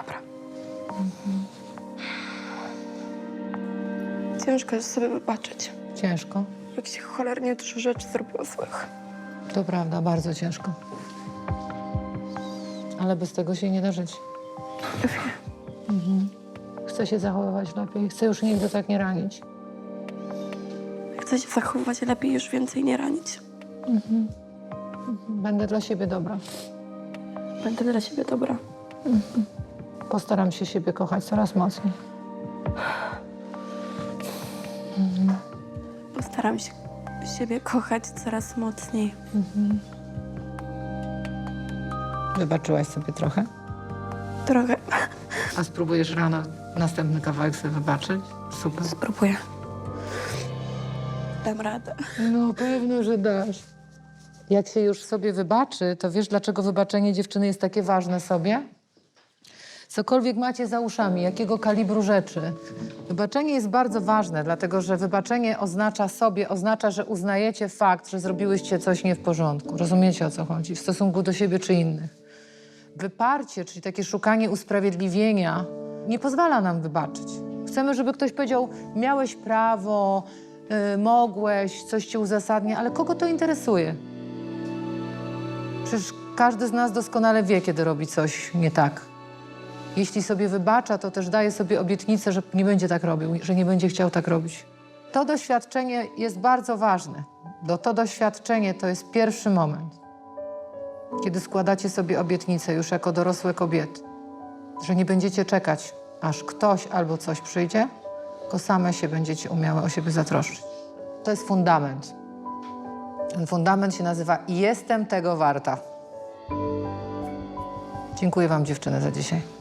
Dobra. Mhm. Ciężko jest sobie wybaczyć. Ciężko. Jak się cholernie dużo rzeczy zrobiło złych. To prawda, bardzo ciężko. Ale bez tego się nie da żyć. Ja wiem. Chcę się zachowywać lepiej. Chcę już nigdy tak nie ranić. Chcę się zachowywać lepiej, już więcej nie ranić. Mhm. Będę dla siebie dobra. Będę dla siebie dobra. Postaram się siebie kochać coraz mocniej. Postaram się siebie kochać coraz mocniej. Wybaczyłaś sobie trochę? Trochę. A spróbujesz rano następny kawałek sobie wybaczyć? Super. Spróbuję. Dam radę. No pewno, że dasz. Jak się już sobie wybaczy, to wiesz, dlaczego wybaczenie dziewczyny jest takie ważne sobie? Cokolwiek macie za uszami, jakiego kalibru rzeczy. Wybaczenie jest bardzo ważne, dlatego że wybaczenie oznacza sobie, oznacza, że uznajecie fakt, że zrobiłyście coś nie w porządku. Rozumiecie o co chodzi w stosunku do siebie czy innych. Wyparcie, czyli takie szukanie usprawiedliwienia, nie pozwala nam wybaczyć. Chcemy, żeby ktoś powiedział: Miałeś prawo, y, mogłeś, coś cię uzasadnia, ale kogo to interesuje? Przecież każdy z nas doskonale wie, kiedy robi coś nie tak. Jeśli sobie wybacza, to też daje sobie obietnicę, że nie będzie tak robił, że nie będzie chciał tak robić. To doświadczenie jest bardzo ważne. Bo to doświadczenie to jest pierwszy moment, kiedy składacie sobie obietnicę już jako dorosłe kobiety, że nie będziecie czekać, aż ktoś albo coś przyjdzie, tylko same się będziecie umiały o siebie zatroszczyć. To jest fundament. Ten fundament się nazywa Jestem tego warta. Dziękuję Wam, dziewczyny, za dzisiaj.